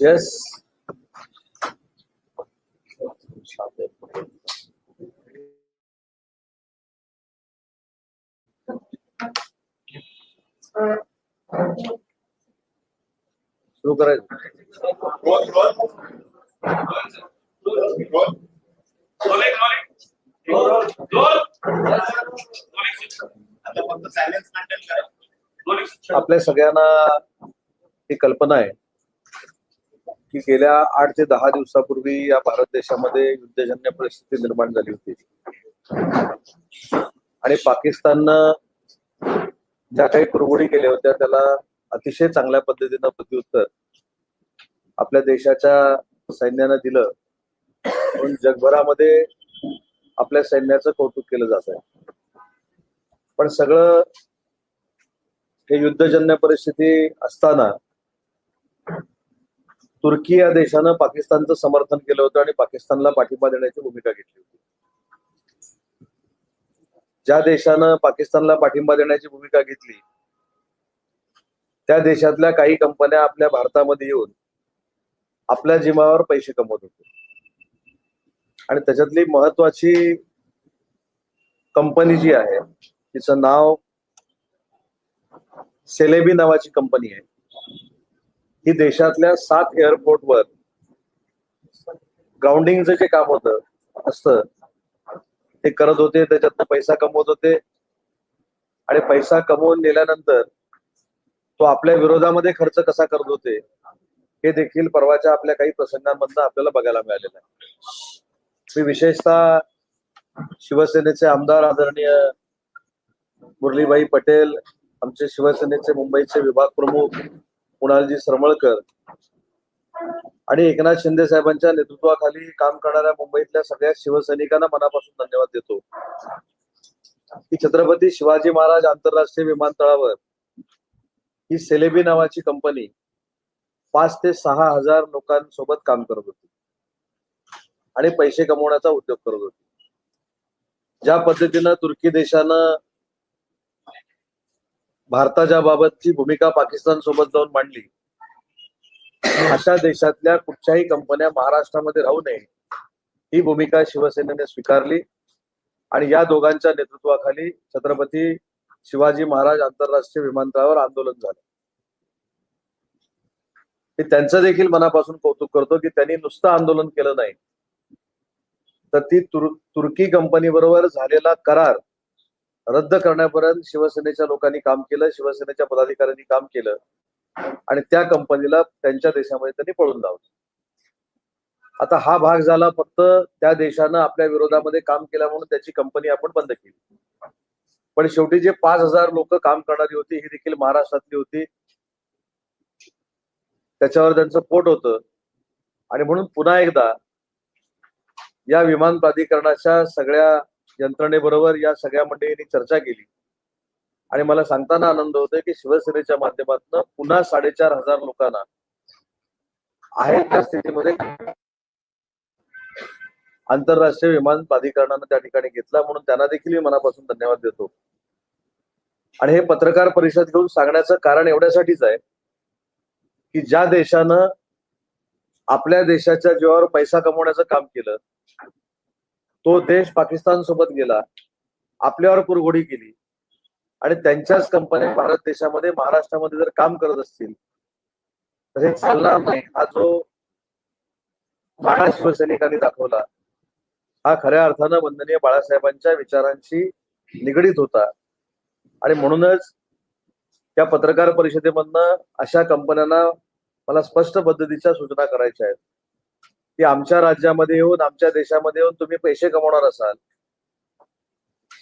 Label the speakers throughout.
Speaker 1: Yes सुरू करायचं आपल्या सगळ्यांना ही कल्पना आहे. की गेल्या आठ ते दहा दिवसापूर्वी या भारत देशामध्ये युद्धजन्य परिस्थिती निर्माण झाली होती. आणि पाकिस्ताननं ज्या काही कुरगुडी केल्या होत्या त्याला अतिशय चांगल्या पद्धतीनं प्रत्युत्तर आपल्या देशाच्या सैन्यानं दिलं. म्हणून जगभरामध्ये आपल्या सैन्याचं कौतुक केलं जात आहे. पण सगळं हे युद्धजन्य परिस्थिती असताना तुर्की या देशानं पाकिस्तानचं समर्थन केलं होतं आणि पाकिस्तानला पाठिंबा देण्याची भूमिका घेतली होती. ज्या देशानं पाकिस्तानला पाठिंबा देण्याची भूमिका घेतली त्या देशातल्या काही कंपन्या आपल्या भारतामध्ये येऊन आपल्या जिमावर पैसे कमवत होते. आणि त्याच्यातली महत्वाची कंपनी जी आहे तिचं नाव सेलेबी नावाची कंपनी आहे. ही देशातल्या सात एअरपोर्टवर ग्राउंडिंगचं जे काम होतं असतं. ते करत होते त्याच्यातनं पैसा कमवत होते. आणि पैसा कमवून नेल्यानंतर तो आपल्या विरोधामध्ये खर्च कसा करत होते हे देखील परवाच्या आपल्या काही प्रसंगांमधनं आपल्याला बघायला मिळालेलं आहे. मी विशेषतः शिवसेनेचे आमदार आदरणीय मुरलीबाई पटेल आमचे शिवसेनेचे मुंबईचे विभाग प्रमुख कुणालजी सरमळकर आणि एकनाथ शिंदे साहेबांच्या नेतृत्वाखाली काम करणाऱ्या मुंबईतल्या सगळ्या शिवसैनिकांना मनापासून धन्यवाद देतो. की छत्रपती शिवाजी महाराज आंतरराष्ट्रीय विमानतळावर ही सेलेबी नावाची कंपनी पाच ते सहा हजार लोकांसोबत काम करत होती आणि पैसे कमवण्याचा उद्योग करत होती. ज्या पद्धतीनं तुर्की देशानं भारताच्या बाबतची भूमिका पाकिस्तान सोबत जाऊन मांडली. अशा देशातल्या कुठच्याही कंपन्या महाराष्ट्रामध्ये राहू नये ही भूमिका शिवसेनेने स्वीकारली. आणि या दोघांच्या नेतृत्वाखाली छत्रपती शिवाजी महाराज आंतरराष्ट्रीय विमानतळावर आंदोलन झालं. मी त्यांचं देखील मनापासून कौतुक करतो की त्यांनी नुसतं आंदोलन केलं नाही. तर ती तुर तुर्की कंपनी बरोबर झालेला करार रद्द करण्यापर्यंत शिवसेनेच्या लोकांनी काम केलं शिवसेनेच्या पदाधिकाऱ्यांनी काम केलं. आणि त्या कंपनीला त्यांच्या देशामध्ये त्यांनी पळून लावलं. आता हा भाग झाला फक्त त्या देशानं आपल्या विरोधामध्ये काम केलं म्हणून त्याची कंपनी आपण बंद केली. पण शेवटी जे पाच हजार लोक काम करणारी होती ही देखील महाराष्ट्रातली होती. त्याच्यावर त्यांचं पोट होतं. आणि म्हणून पुन्हा एकदा या विमान प्राधिकरणाच्या सगळ्या यंत्रणेबरोबर या सगळ्या मंडळींनी चर्चा केली. आणि मला सांगताना आनंद होतोय की शिवसेनेच्या माध्यमातून पुन्हा साडेचार हजार लोकांना आहे त्या स्थितीमध्ये आंतरराष्ट्रीय विमान प्राधिकरणानं त्या ठिकाणी घेतला म्हणून त्यांना देखील मी मनापासून धन्यवाद देतो. आणि हे पत्रकार परिषद घेऊन सांगण्याचं कारण एवढ्यासाठीच आहे की ज्या देशानं आपल्या देशाच्या जीवावर पैसा कमवण्याचं काम केलं तो देश पाकिस्तान सोबत गेला आपल्यावर कुरघोडी केली. आणि त्यांच्याच कंपन्या भारत देशामध्ये महाराष्ट्रामध्ये जर काम करत असतील तर हे चालणार नाही हा जो महाराष्ट्र शिवसैनिकांनी दाखवला हा खऱ्या अर्थानं वंदनीय बाळासाहेबांच्या विचारांशी निगडीत होता. आणि म्हणूनच त्या पत्रकार परिषदेमधनं अशा कंपन्यांना मला स्पष्ट पद्धतीच्या सूचना करायच्या आहेत. की आमच्या राज्यामध्ये येऊन आमच्या देशामध्ये येऊन तुम्ही पैसे कमवणार असाल.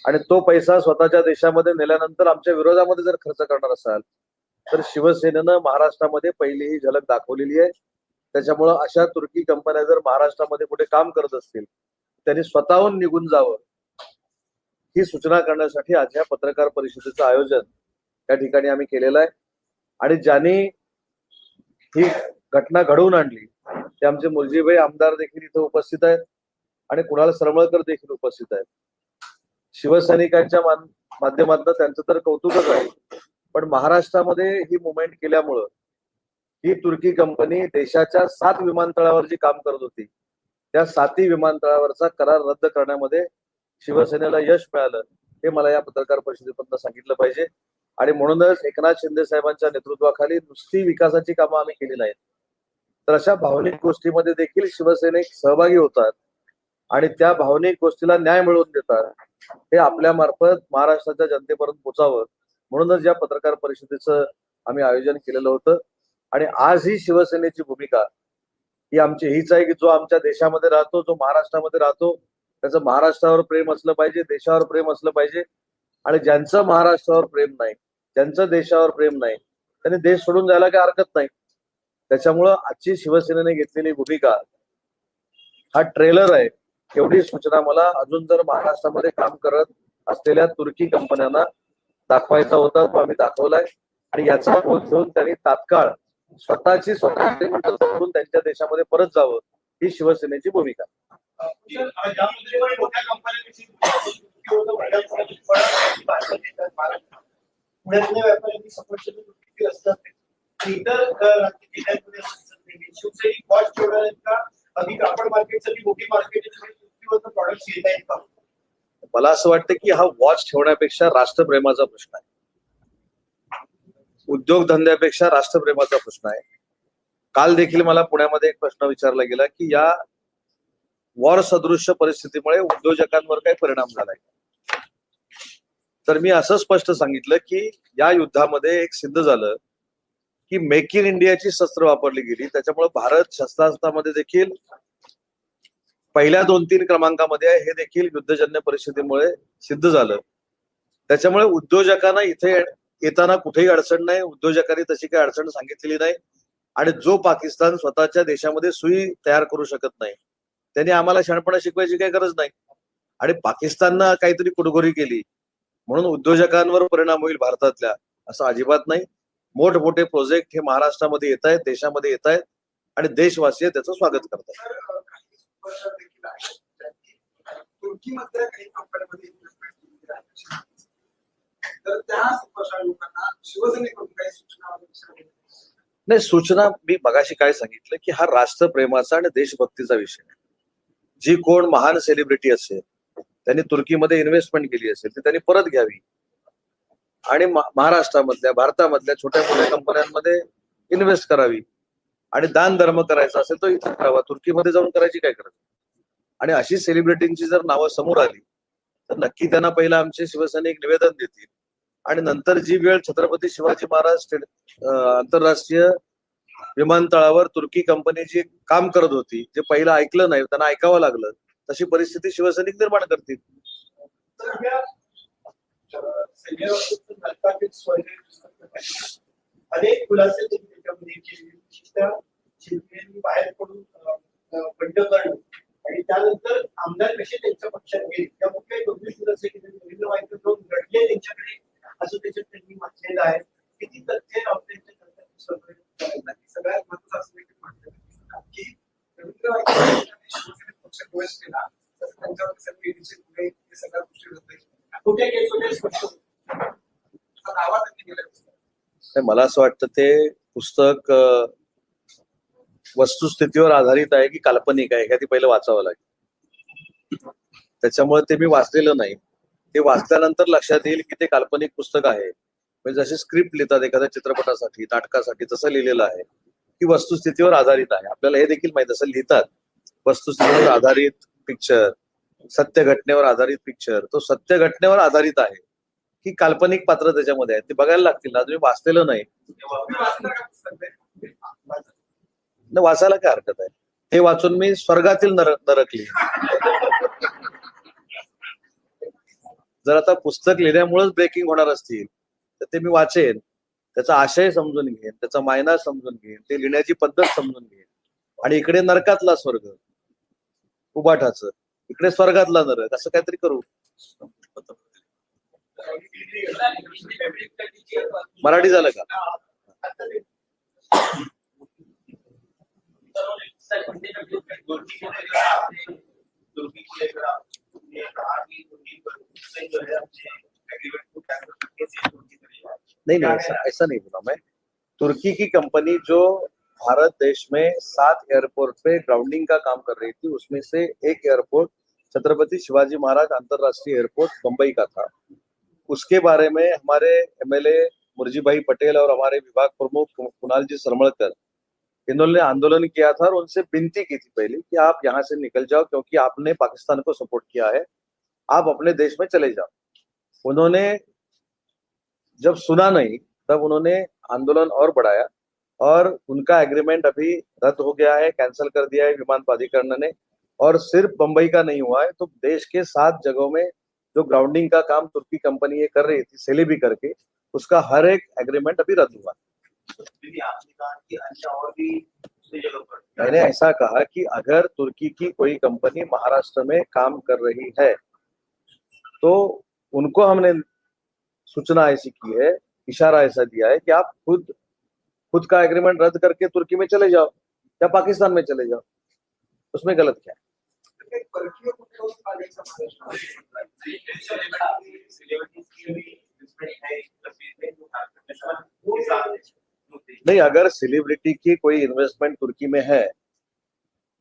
Speaker 1: आणि तो पैसा स्वतःच्या देशामध्ये नेल्यानंतर आमच्या विरोधामध्ये जर खर्च करणार असाल तर शिवसेनेनं महाराष्ट्रामध्ये पहिली ही झलक दाखवलेली आहे. त्याच्यामुळं अशा तुर्की कंपन्या जर महाराष्ट्रामध्ये कुठे काम करत असतील त्यांनी स्वतःहून निघून जावं. ही सूचना करण्यासाठी आज या पत्रकार परिषदेचं आयोजन त्या ठिकाणी आम्ही केलेलं आहे. आणि ज्यांनी ही घटना घडवून आणली ते आमचे मुलजीभाई आमदार देखील इथे उपस्थित आहेत आणि कुणाल सरमळकर देखील उपस्थित आहेत. शिवसैनिकांच्या माध्यमातून त्यांचं तर कौतुकच आहे. पण महाराष्ट्रामध्ये ही मुवमेंट केल्यामुळं ही तुर्की कंपनी देशाच्या सात विमानतळावर जी काम करत होती त्या साती विमानतळावरचा करार रद्द करण्यामध्ये शिवसेनेला यश मिळालं हे मला या पत्रकार परिषदेपर्यंत सांगितलं पाहिजे. आणि म्हणूनच एकनाथ शिंदे साहेबांच्या नेतृत्वाखाली नुसती विकासाची कामं आम्ही केली नाहीत. तर अशा भावनिक गोष्टीमध्ये देखील शिवसैनिक सहभागी होतात आणि त्या भावनिक गोष्टीला न्याय मिळवून देतात. हे आपल्या मार्फत महाराष्ट्राच्या जनतेपर्यंत पोचावं म्हणूनच या पत्रकार परिषदेचं आम्ही आयोजन केलेलं होतं. आणि आज ही शिवसेनेची भूमिका ही आमची हीच आहे की जो आमच्या देशामध्ये राहतो जो महाराष्ट्रामध्ये राहतो त्याचं महाराष्ट्रावर प्रेम असलं पाहिजे देशावर प्रेम असलं पाहिजे. आणि ज्यांचं महाराष्ट्रावर प्रेम नाही ज्यांचं देशावर प्रेम नाही त्यांनी देश सोडून जायला काही हरकत नाही. त्याच्यामुळं आजची शिवसेनेने घेतलेली भूमिका हा ट्रेलर आहे एवढी सूचना मला अजून जर महाराष्ट्रामध्ये काम करत असलेल्या तुर्की कंपन्यांना दाखवायचा होता तो आम्ही दाखवलाय. आणि याचा बोध घेऊन त्यांनी तात्काळ स्वतःची स्वतः करून त्यांच्या देशामध्ये परत जावं ही शिवसेनेची भूमिका.
Speaker 2: पुण्यातल्या व्यापाऱ्यांनी इतर जिल्ह्यांमध्ये म्हणजे शिवसैनिक वॉच का अधिक कापड मार्केटसाठी मोठी मार्केट प्रॉडक्ट येत आहेत का
Speaker 1: मला असं वाटतं की हा वॉच ठेवण्यापेक्षा राष्ट्रप्रेमाचा प्रश्न आहे. उद्योगधंद्यापेक्षा राष्ट्रप्रेमाचा प्रश्न आहे. काल देखील मला पुण्यामध्ये एक प्रश्न विचारला गेला की या वॉर सदृश्य परिस्थितीमुळे उद्योजकांवर काय परिणाम झालाय? तर मी असं स्पष्ट सांगितलं की या युद्धामध्ये एक सिद्ध झालं की मेक इन इंडियाची शस्त्र वापरली गेली. त्याच्यामुळे भारत शस्त्रास्त्रामध्ये देखील पहिल्या दोन तीन क्रमांकामध्ये आहे. हे देखील युद्धजन्य परिस्थितीमुळे सिद्ध झालं. त्याच्यामुळे उद्योजकांना इथे येताना कुठेही अडचण नाही. उद्योजकांनी तशी काही अडचण सांगितलेली नाही. आणि जो पाकिस्तान स्वतःच्या देशामध्ये सुई तयार करू शकत नाही त्यांनी आम्हाला शहाणपणा शिकवायची काही गरज नाही. आणि पाकिस्ताननं काहीतरी कुडघोरी केली. म्हणून उद्योजकांवर परिणाम होईल भारतातल्या असं अजिबात नाही. मोठमोठे प्रोजेक्ट हे महाराष्ट्रामध्ये येत आहेत देशामध्ये येत आहेत आणि देशवासीय त्याचं स्वागत
Speaker 3: सांगितल्या?
Speaker 1: नाही सूचना मी मगाशी काय सांगितलं की हा राष्ट्रप्रेमाचा आणि देशभक्तीचा विषय आहे. जी कोण महान सेलिब्रिटी असेल त्यांनी तुर्कीमध्ये इन्व्हेस्टमेंट केली असेल ती त्यांनी परत घ्यावी आणि महाराष्ट्रामधल्या भारतामधल्या छोट्या मोठ्या कंपन्यांमध्ये इन्व्हेस्ट करावी. आणि दान धर्म करायचा असेल तो इथं करावा. तुर्कीमध्ये जाऊन करायची काय गरज? आणि अशी सेलिब्रिटींची जर नावं समोर आली तर नक्की त्यांना पहिला आमचे शिवसैनिक निवेदन देतील. आणि नंतर जी वेळ छत्रपती शिवाजी महाराज आंतरराष्ट्रीय विमानतळावर तुर्की कंपनी जी काम करत होती जे पहिलं ऐकलं नाही त्यांना ऐकावं लागलं तशी परिस्थिती शिवसैनिक निर्माण करतील.
Speaker 2: तर या अ, सैन्याबाबतचं पुस्तक अनेक खुलासे त्यांनी त्याच्यामध्ये केले विशेषतः शेतकऱ्यांनी बाहेर पडून बंड करणं आणि त्यानंतर आमदार कसे त्यांच्या पक्षात गेले त्या मुख्य गंभीर खुलासे केले रवींद्र वाईकर जाऊन घडले त्यांच्याकडे असं त्याच्यात त्यांनी म्हटलेलं आहे. किती तथ्य त्यांच्या
Speaker 3: सगळ्यात महत्वाचं असं देखील म्हटलं की रवींद्र वाईकर पक्ष प्रवेश केला तर त्यांच्यावर सगळे ईडीचे हे सगळ्या गोष्टी होत
Speaker 2: कुठे केस वगैरे
Speaker 3: दावा त्यांनी केला
Speaker 1: मला असं वाटतं ते पुस्तक वस्तुस्थितीवर आधारित आहे की काल्पनिक आहे का ते पहिलं वाचावं लागेल. त्याच्यामुळे ते मी वाचलेलं नाही. ते वाचल्यानंतर लक्षात येईल की ते काल्पनिक पुस्तक आहे. म्हणजे जसे स्क्रिप्ट लिहितात एखाद्या चित्रपटासाठी नाटकासाठी तसं लिहिलेलं आहे की वस्तुस्थितीवर आधारित आहे. आपल्याला हे देखील माहीत असं लिहितात. वस्तुस्थितीवर आधारित पिक्चर सत्य घटनेवर आधारित पिक्चर तो सत्य घटनेवर आधारित आहे. की काल्पनिक पात्र त्याच्यामध्ये आहेत. ते बघायला लागतील ना. तुम्ही वाचलेलं नाही. वाचायला काय हरकत आहे? हे वाचून मी स्वर्गातील नरकली. जर आता पुस्तक लिहिण्यामुळेच ब्रेकिंग होणार असतील तर ते मी वाचेन. त्याचा आशय समजून घेईन. त्याचा मायना समजून घेईन. ते लिहिण्याची पद्धत समजून घेईन. आणि इकडे नरकातला स्वर्ग. उबाठाचं इकडे स्वर्गातला नरक असं काहीतरी करू. मराठी झालं का? नहीं नहीं, ऐसा ऐसा नहीं बोला मैं तुर्की की कंपनी जो भारत देश में सात एयरपोर्ट पे ग्राउंडिंग का काम कर रही थी। उसमें से एक एयरपोर्ट छत्रपति शिवाजी महाराज अंतरराष्ट्रीय एयरपोर्ट मुंबई का था। उसके बारे में हमारे एमएलए मुरजी भाई पटेल और हमारे विभाग प्रमुख कुणाल जी सरमड़कर इन्होंने आंदोलन किया था और उनसे विनती की थी पहले कि आप यहाँ से निकल जाओ क्योंकि आपने पाकिस्तान को सपोर्ट किया है। आप अपने देश में चले जाओ। उन्होंने जब सुना नहीं, तब उन्होंने आंदोलन और बढ़ाया। और उनका एग्रीमेंट अभी रद्द हो गया है कैंसिल कर दिया है विमान प्राधिकरण ने और सिर्फ़ बंबई का नहीं हुआ है तो देश के सात जगहों में जो ग्राउंडिंग का काम तुर्की कंपनी ये कर रही थी सेलेबी करके उसका हर एक एग्रीमेंट अभी रद्द हुआ
Speaker 2: भी
Speaker 1: मैंने ऐसा कहा कि अगर तुर्की की कोई कंपनी महाराष्ट्र में काम कर रही है तो उनको हमने सूचना ऐसी की है इशारा ऐसा दिया है कि आप खुद खुद का एग्रीमेंट रद्द करके तुर्की में चले जाओ या पाकिस्तान में चले जाओ उसमें गलत क्या है
Speaker 3: ते
Speaker 1: नहीं अगर सेलिब्रिटी की कोई इन्वेस्टमेंट तुर्की में है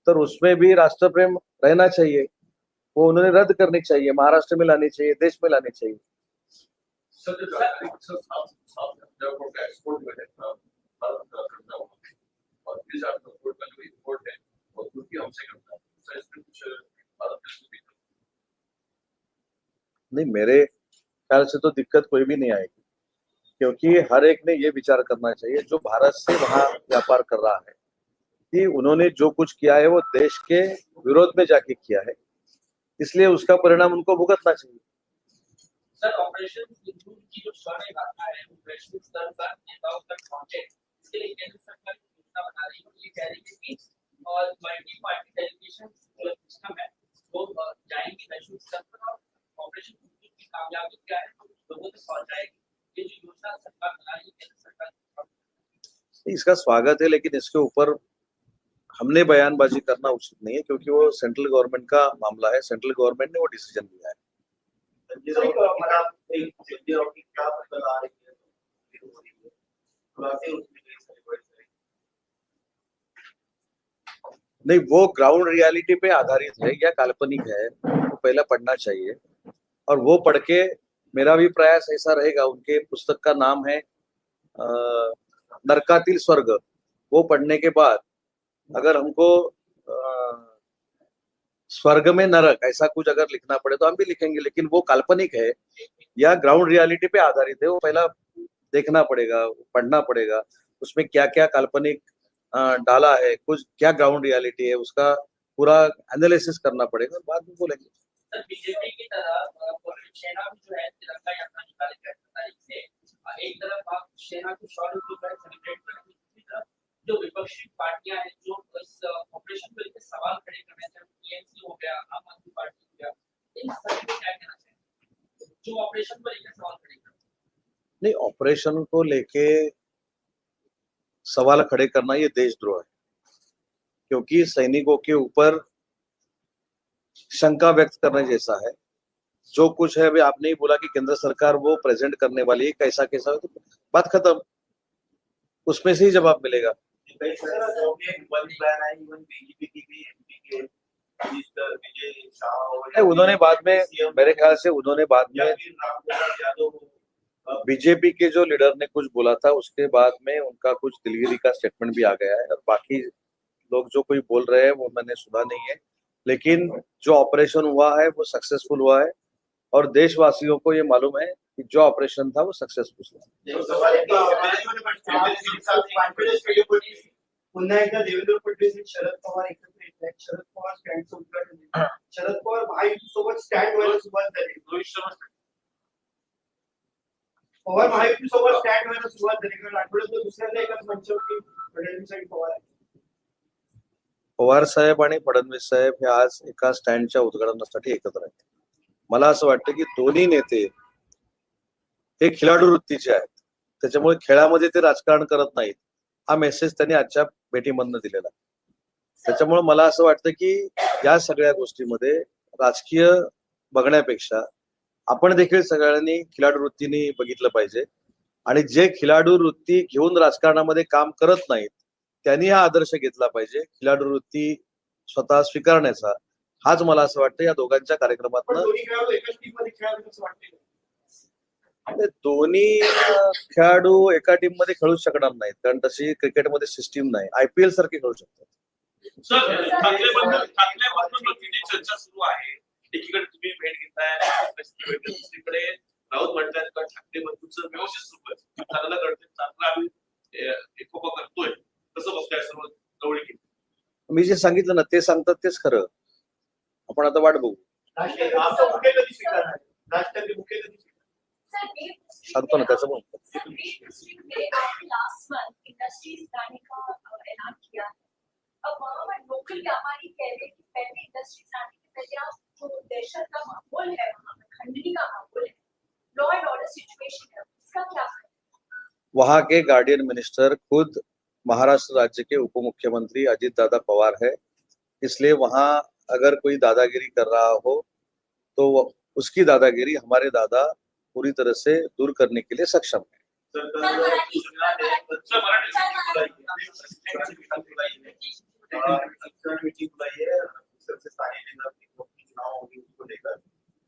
Speaker 1: तो उसमें भी राष्ट्र प्रेम रहना चाहिए वो उन्होंने रद्द करनी चाहिए महाराष्ट्र में लानी चाहिए देश में लानी चाहिए नहीं, मेरे ख्याल से तो दिक्कत कोई भी नहीं आएगी, क्योंकि हर एक ने ये विचार करना चाहिए, जो भारत से वहाँ व्यापार कर रहा है, कि उन्होंने जो कुछ किया है, वो देश के विरोध में जाके किया है, इसलिए उसका परिणाम उनको भुगतना चाहिए।
Speaker 4: सर ऑपरेशन की जो है, वो वैश्विक स्तर पर नेताओं तक पहुँचे। इसके लिए केंद्र सरकार योजना बना रही है और ये कह रही है कि और मल्टी पार्टी डेलीगेशन सिस्टम है वो अ, जाएँगे वैश्विक स्तर पर और ऑपरेशन की कामयाबी क्या है तो लोगों तक पहुंचाएगी ये जो योजना सरकार बना रही है केंद्र सरकार
Speaker 1: इसका स्वागत है लेकिन इसके ऊपर हमने बयानबाजी करना उचित नहीं है क्योंकि वो सेंट्रल गवर्नमेंट का मामला है सेंट्रल गवर्नमेंट ने वो डिसीज़न लिया है
Speaker 2: राऊत मला एक संजय राऊत की क्या बदल आ रही है हो रही है खुलासे उसमें कई सारे बड़े सारे
Speaker 1: नहीं, वो ग्राउंड रियलिटी पे आधारित है, या काल्पनिक है, वो पहला पढ़ना चाहिए। और वो पढ़ के मेरा भी प्रयास ऐसा रहेगा, उनके पुस्तक का नाम है नरकातील स्वर्ग। वो पढ़ने के बाद अगर हमको स्वर्ग में नरक, ऐसा कुछ अगर लिखना पड़े तो हम भी लिखेंगे, लेकिन वो काल्पनिक है, या ग्राउंड रियलिटी पे आधारित है, वो पहला देखना पड़ेगा, पढ़ना पड़ेगा, उसमें क्या क्या काल्पनिक डाला है। कुछ क्या ग्राउंड रियलिटी है उसका पूरा एनालिसिस करना पड़ेगा बाद में बोलेंगे।
Speaker 4: बीजेपी की तरह सेना भी जो है तिरंगा यात्रा निकाली गई तारीख से। एक तरफ़ आप सेना की शौर्य को सेलिब्रेट कर रहे हैं दूसरी तरफ़ जो विपक्षी पार्टियाँ हैं जो इस ऑपरेशन को लेकर सवाल खड़े कर रहे हैं टीएमसी हो गया आम आदमी पार्टी हो गया इन सभी को क्या कहना चाहिए जो ऑपरेशन को लेकर सवाल खड़े कर
Speaker 1: नहीं ऑपरेशन को लेके सवाल खड़े करना ये देशद्रोह है। क्योंकि सैनिकों के ऊपर शंका व्यक्त करने जैसा है। जो कुछ है अभी आपने ही बोला कि केंद्र सरकार वो प्रेजेंट करने वाली है कैसा कैसा तो बात खत्म। उसमें से ही जवाब मिलेगा। उन्होंने बाद में मेरे ख्याल से उन्होंने बाद में बीजेपी के जो लीडर ने कुछ बोला था उसके बाद में उनका कुछ दिलगिरी का स्टेटमेंट भी आ गया है और बाकी लोग जो कोई बोल रहे हैं वो मैंने सुना नहीं है। लेकिन जो ऑपरेशन हुआ है वो सक्सेसफुल हुआ है और देशवासियों को ये मालूम है कि जो ऑपरेशन था वो सक्सेसफुल
Speaker 2: क्रेडिबिलिटी पुन्हा एकदा देवेंद्र फडणवीस आणि शरद पवार एकत्र येत आहेत शरद पवार स्टँडचं उद्घाटन शरद पवार महायुतीसोबत स्टँड व्हायला सुरुवात झाली
Speaker 5: रोहित शर्मा
Speaker 2: पवार महायुतीसोबत स्टँड व्हायला सुरुवात झाली कारण आठवड्यात दुसऱ्यांदा एकाच मंचावरती फडणवीस पवार आहे
Speaker 1: पवार साहेब आणि फडणवीस साहेब हे आज एका स्टँडच्या उद्घाटनासाठी एकत्र आहेत. मला असं वाटतं की दोन्ही नेते हे खिलाडू वृत्तीचे आहेत. त्याच्यामुळे खेळामध्ये ते राजकारण करत नाहीत. हा मेसेज त्यांनी आजच्या भेटीमधनं दिलेला आहे. त्याच्यामुळे मला असं वाटतं की या सगळ्या गोष्टीमध्ये राजकीय बघण्यापेक्षा आपण देखील सगळ्यांनी खिलाडू वृत्तीने बघितलं पाहिजे. आणि जे खिलाडू वृत्ती घेऊन राजकारणामध्ये काम करत नाहीत त्यांनी हा आदर्श घेतला पाहिजे. खिलाडू वृत्ती स्वतः स्वीकारण्याचा. हाच मला असं वाटतं. या दोघांच्या
Speaker 2: पण
Speaker 1: कार्यक्रमातनं
Speaker 2: दोन्ही खेळाडू
Speaker 1: एका टीममध्ये खेळू शकणार नाहीत. कारण तशी क्रिकेटमध्ये सिस्टीम नाही. आयपीएल सारखी खेळू शकतात.
Speaker 5: एकीकडे तुम्ही भेट घेताय दुसरीकडे राऊत म्हणतात का ठाकरे बंधूंचं व्यवस्थित सुरू आहे चांगलं घडतंय चांगलं आम्ही एकोपा करतोय. कसं बघताय सर्व जवळ
Speaker 1: मी जे सांगितलं ना ते सांगतात तेच खरं. आपण आता वाट बघू. सांगतो ना त्याचं पण.
Speaker 6: वहाँ के
Speaker 1: गार्डियन मिनिस्टर खुद महाराष्ट्र राज्य के उप मुख्यमंत्री अजित दादा पवार है इसलिए वहाँ अगर कोई दादागिरी कर रहा हो तो उसकी दादागिरी हमारे दादा पूरी तरह से दूर करने के लिए सक्षम है
Speaker 5: sir
Speaker 6: sir, Marathi-
Speaker 5: sir Marathi
Speaker 7: meeting बुलाई है सबसे सारे नेता की चुनाव होगी उसको लेकर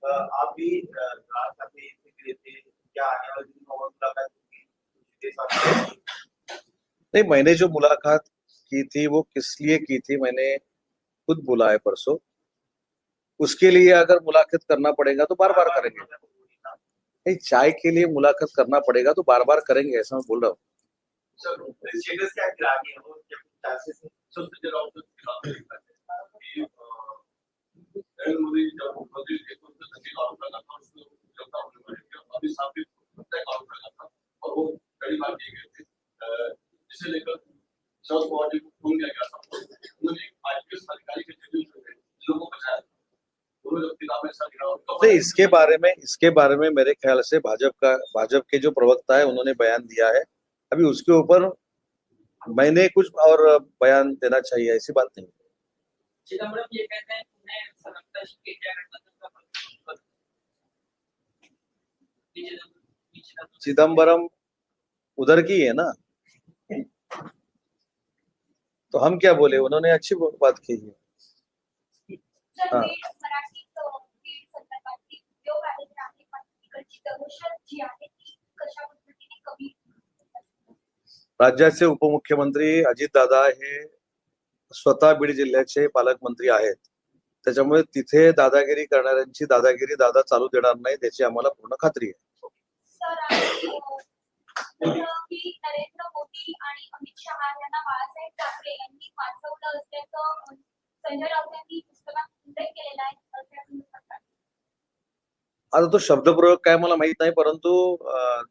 Speaker 7: अ, आप भी अ, राज ठाकरे से गए थे क्या आने वाले दिन में और मुलाकात होगी उसके साथ
Speaker 1: नहीं, मैंने जो मुलाकात की थी, वो किस लिए की थी, मैंने खुद बोला है परसों। उसके लिए अगर मुलाकात करना पड़ेगा तो बार बार करेंगे। नहीं, चाय के लिए मुलाकात करना पड़ेगा तो बार बार करेंगे, ऐसा मैं बोल रहा हूँ।
Speaker 7: क्या फिर आगे हो क्या कुछ चांसेस है
Speaker 5: संसदीय राऊत की अं, नरेंद्र मोदी जब मोदी थे तो उनसे धक्के का आरोप लगा था उसको जब था उन्होंने बोला कि अभी सामने प्रत्येक का आरोप लगा था और वो पहली बार किए गए थे अं, जिसे लेकर शरद पवार जी को फ़ोन किया गया था उन्होंने आईपीएस अधिकारी के ज़रिए जो है लोगों को बचाया दोनों जब किताबें ऐसा गिरा उनका
Speaker 1: नहीं इसके बारे में इसके बारे में मेरे ख्याल से भाजपा का भाजपा के जो प्रवक्ता है उन्होंने बयान दिया है। अभी उसके ऊपर मैंने कुछ और बयान देना चाहिए ऐसी बात नहीं।
Speaker 4: चिदम्बरम
Speaker 1: उधर की है ना? तो हम क्या बोले? उन्होंने अच्छी बात की है। हा. राज्याचे उपमुख्यमंत्री अजितदादा हे स्वतः बीड जिल्ह्याचे पालकमंत्री आहेत. त्याच्यामुळे तिथे दादागिरी करणाऱ्यांची दादागिरी दादा चालू देणार नाही त्याची आम्हाला पूर्ण खात्री आहे.
Speaker 6: सर आणि अ, जसं की नरेंद्र मोदी आणि अमित शहा यांना बाळासाहेब ठाकरे यांनी वाचवलं असल्याचं अ, संजय राऊत यांनी पुस्तकात उल्लेख केलेला आहे तर त्या संदर्भात काय?
Speaker 1: आता तो शब्दप्रयोग काय मला माहीत नाही परंतु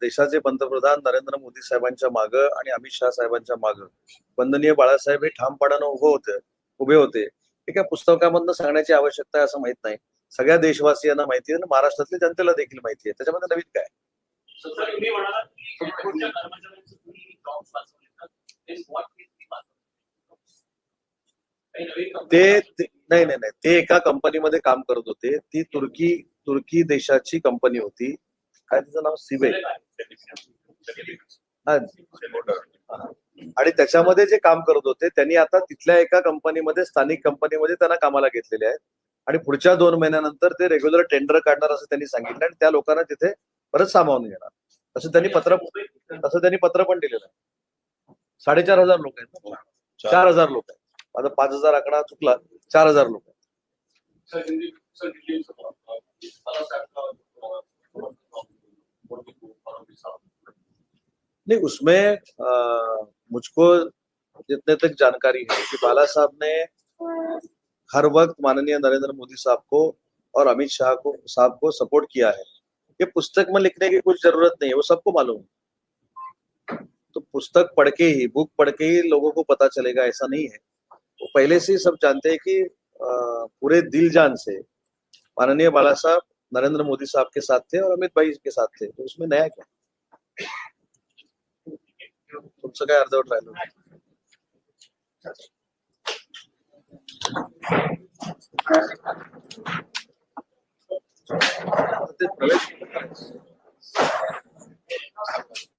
Speaker 1: देशाचे पंतप्रधान नरेंद्र मोदी साहेबांच्या मागं आणि अमित शहा साहेबांच्या मागं वंदनीय बाळासाहेब हे ठामपणानं उभं होते उभे होते. हे काय पुस्तकामधनं सांगण्याची आवश्यकता आहे असं माहीत नाही. सगळ्या देशवासियांना माहिती आहे आणि महाराष्ट्रातल्या जनतेला देखील माहिती आहे. त्याच्यामध्ये नवीन काय?
Speaker 5: ते
Speaker 1: ते- नाही नाही नाही. ते एका कंपनीमध्ये काम करत होते. ती तुर्की तुर्की देशाची कंपनी होती. काय तिचं नाव? सिबे. आणि त्याच्यामध्ये जे काम करत होते त्यांनी आता तिथल्या एका कंपनीमध्ये स्थानिक कंपनीमध्ये त्यांना कामाला घेतलेले आहेत. आणि पुढच्या दोन महिन्यानंतर ते रेग्युलर टेंडर काढणार असं त्यांनी सांगितलं आणि त्या लोकांना तिथे परत सामावून घेणार. असं त्यांनी पत्र असं त्यांनी पत्र पण दिलेलं आहे. साडेचार हजार लोक आहेत चार हजार लोक आहेत. माझा पाच हजार आकडा चुकला. चार हजार लोक आहेत. नहीं, उसमें मुझको जितने तक जानकारी है कि बाला साहब ने हर वक्त माननीय नरेंद्र मोदी साहब को और अमित शाह को, साहब को सपोर्ट किया है। ये पुस्तक में लिखने की कुछ ज़रूरत नहीं है, वो सबको मालूम है। तो पुस्तक पढ़ के ही बुक पढ़ के ही लोगों को पता चलेगा, ऐसा नहीं है। वो पहले से ही सब जानते हैं कि पूरे दिल जान से माननीय बाला साहब, नरेंद्र मोदी साहब के साथ थे और अमित भाई के साथ थे। तो उसमें नया क्या? तुमसे क्या अर्धवट उठ